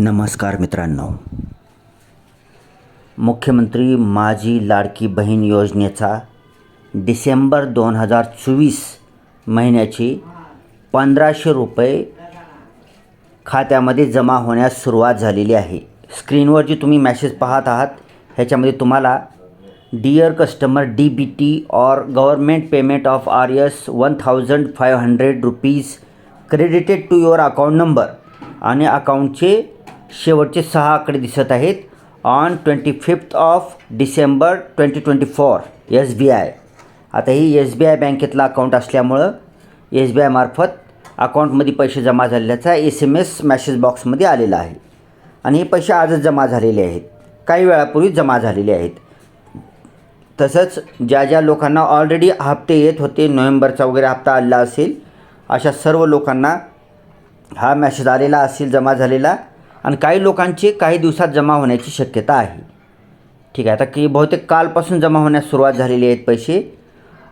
नमस्कार मित्रांनो. मुख्यमंत्री माझी लाडकी बहीण योजनेचा डिसेंबर दोन हजार चोवीस महिन्याची पंधराशे रुपये खात्यामध्ये जमा होण्यास सुरुवात झालेली आहे. स्क्रीनवर जी तुम्ही मॅसेज पाहत आहात. ह्याच्यामध्ये तुम्हाला dear customer D B T or government payment of R S one thousand five hundred rupees credited to your account number आणि अकाउंटचे शेवटचे सहा आकडे दिसत आहेत. On twenty fifth of December twenty twenty four S B I आता ही S B I बँकेतलं अकाउंट असल्यामुळं एस बी आयमार्फत अकाउंटमध्ये पैसे जमा झाल्याचा एस एम एस मॅसेज बॉक्समध्ये आलेला आहे. आणि हे पैसे आजच जमा झालेले आहेत. काही वेळापूर्वी जमा झालेले आहेत. तसंच ज्या ज्या लोकांना ऑलरेडी हप्ते येत होते नोव्हेंबरचा वगैरे हप्ता आलेला असेल अशा सर्व लोकांना हा मॅसेज आलेला असेल जमा झालेला. आणि काही लोकांचे काही दिवसात जमा होण्याची शक्यता आहे. ठीक आहे आता की बहुतेक कालपासून जमा होण्यास सुरुवात झालेली आहेत पैसे.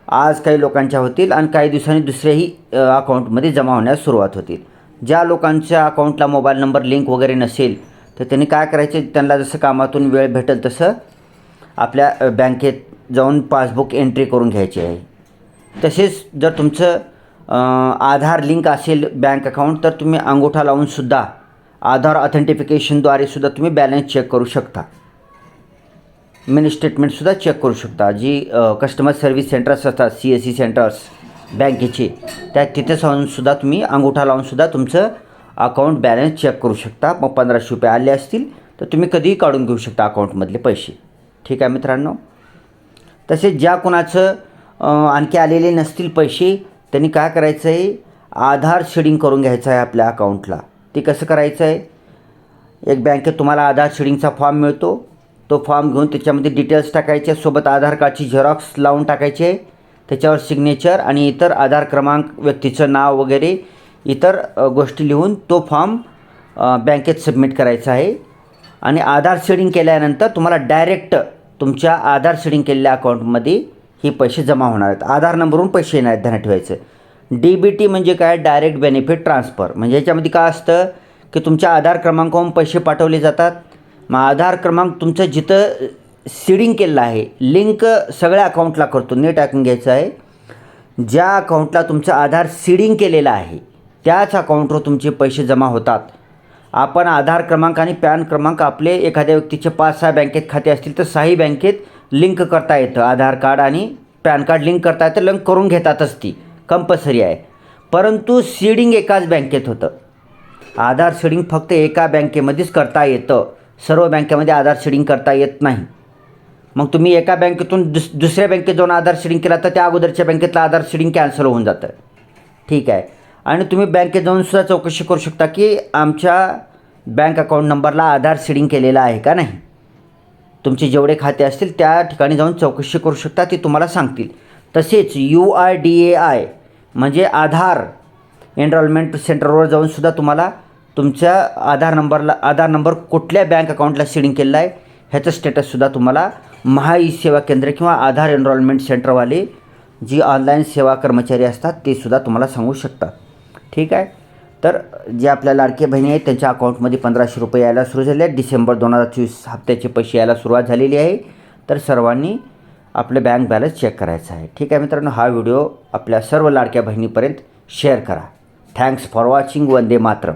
आज काही लोकांच्या होतील आणि काही दिवसांनी दुसऱ्याही अकाउंटमध्ये जमा होण्यास सुरुवात होतील. ज्या लोकांच्या अकाउंटला मोबाईल नंबर लिंक वगैरे नसेल तर त्यांनी काय करायचे? त्यांना जसं कामातून वेळ भेटेल तसं आपल्या बँकेत जाऊन पासबुक एंट्री करून घ्यायची आहे. तसेच जर तुमचं आधार लिंक असेल बँक अकाउंट तर तुम्ही अंगूठा लावूनसुद्धा आधार ऑथेंटिफिकेशनद्वारे सुद्धा तुम्ही बॅलन्स चेक करू शकता. मिनी स्टेटमेंटसुद्धा चेक करू शकता. जी कस्टमर सर्व्हिस सेंटर्स असतात सी एस सी सेंटर्स बँकेचे त्या तिथे जाऊनसुद्धा तुम्ही अंगूठा लावूनसुद्धा तुमचं अकाउंट बॅलन्स चेक करू शकता. मग पंधराशे रुपये आले असतील तर तुम्ही कधीही काढून घेऊ शकता अकाउंटमधले पैसे. ठीक आहे मित्रांनो? तसेच ज्या कोणाचं आणखी आलेले नसतील पैसे त्यांनी काय करायचं आहे आधार शेडिंग करून घ्यायचं आहे आपल्या अकाउंटला ते कसं करायचं आहे? एक बँकेत तुम्हाला आधार शेडिंगचा फॉर्म मिळतो. तो फॉर्म घेऊन त्याच्यामध्ये डिटेल्स टाकायचे सोबत आधार कार्डची झेरॉक्स लावून टाकायचे त्याच्यावर सिग्नेचर आणि इतर आधार क्रमांक व्यक्तीचं नाव वगैरे इतर गोष्टी लिहून तो फॉर्म बँकेत सबमिट करायचा आहे. आणि आधार शेडिंग केल्यानंतर तुम्हाला डायरेक्ट तुमच्या आधार शेडिंग केलेल्या अकाउंटमध्ये हे पैसे जमा होणार आहेत. आधार नंबरवरून पैसे येणार आहेत ध्यानात ठेवायचं. डी बी टी म्हणजे काय? डायरेक्ट बेनिफिट ट्रान्सफर म्हणजे याच्यामध्ये काय असतं की तुमच्या आधार क्रमांकावरून पैसे पाठवले जातात. मग आधार क्रमांक तुमचं जिथं सीडिंग केलेलं आहे लिंक सगळ्या अकाउंटला करतो. नीट ऐकून घ्यायचं आहे. ज्या अकाउंटला तुमचं आधार सीडिंग केलेलं आहे त्याच अकाउंटवर तुमचे पैसे जमा होतात. आपण आधार क्रमांक आणि पॅन क्रमांक आपले एखाद्या व्यक्तीचे पाच सहा बँकेत खाते असतील तर सहाही बँकेत लिंक करता येतं. आधार कार्ड आणि पॅन कार्ड लिंक करता येतं लिंक करून घेतातच ती. कंपल्सरी आहे. परंतु सीडिंग एकाच बँकेत होतं. आधार सीडिंग फक्त एका बँकेमध्येच करता येतं. सर्व बँकेमध्ये आधार सीडिंग करता येत नाही. मग तुम्ही एका बँकेतून दुस दुसऱ्या बँकेत जाऊन आधार सीडिंग केला तर त्या अगोदरच्या बँकेतलं आधार सीडिंग कॅन्सल होऊन जातं. ठीक आहे. आणि तुम्ही बँकेत जाऊन सुद्धा चौकशी करू शकता की आमच्या बँक अकाउंट नंबरला आधार सीडिंग केलेला आहे का नाही. तुमचे जेवढे खाते असतील त्या ठिकाणी जाऊन चौकशी करू शकता ते तुम्हाला सांगतील. तसेच U I D A I म्हणजे आधार एनरोलमेंट सेंटरवर जाऊन सुद्धा तुम्हाला तुमच्या आधार नंबरला आधार नंबर कुठल्या बँक अकाउंटला सीडिंग केलेला आहे ह्याचं स्टेटससुद्धा तुम्हाला महा ई सेवा केंद्र किंवा आधार एनरोलमेंट सेंटरवाले जी ऑनलाईन सेवा कर्मचारी असतात ते सुद्धा तुम्हाला सांगू शकतात. ठीक आहे? तर जे आपल्या लाडके बहिणी आहेत त्यांच्या अकाउंटमध्ये पंधराशे रुपये यायला सुरू झाले आहेत. डिसेंबर दोन हजार चोवीस हप्त्याचे पैसे यायला सुरुवात झालेली आहे. तर सर्वांनी आपले बँक बॅलन्स चेक करायचं आहे. ठीक आहे मित्रांनो हा व्हिडिओ आपल्या सर्व लाडक्या बहिणीपर्यंत शेअर करा. Thanks for watching Vande Mataram.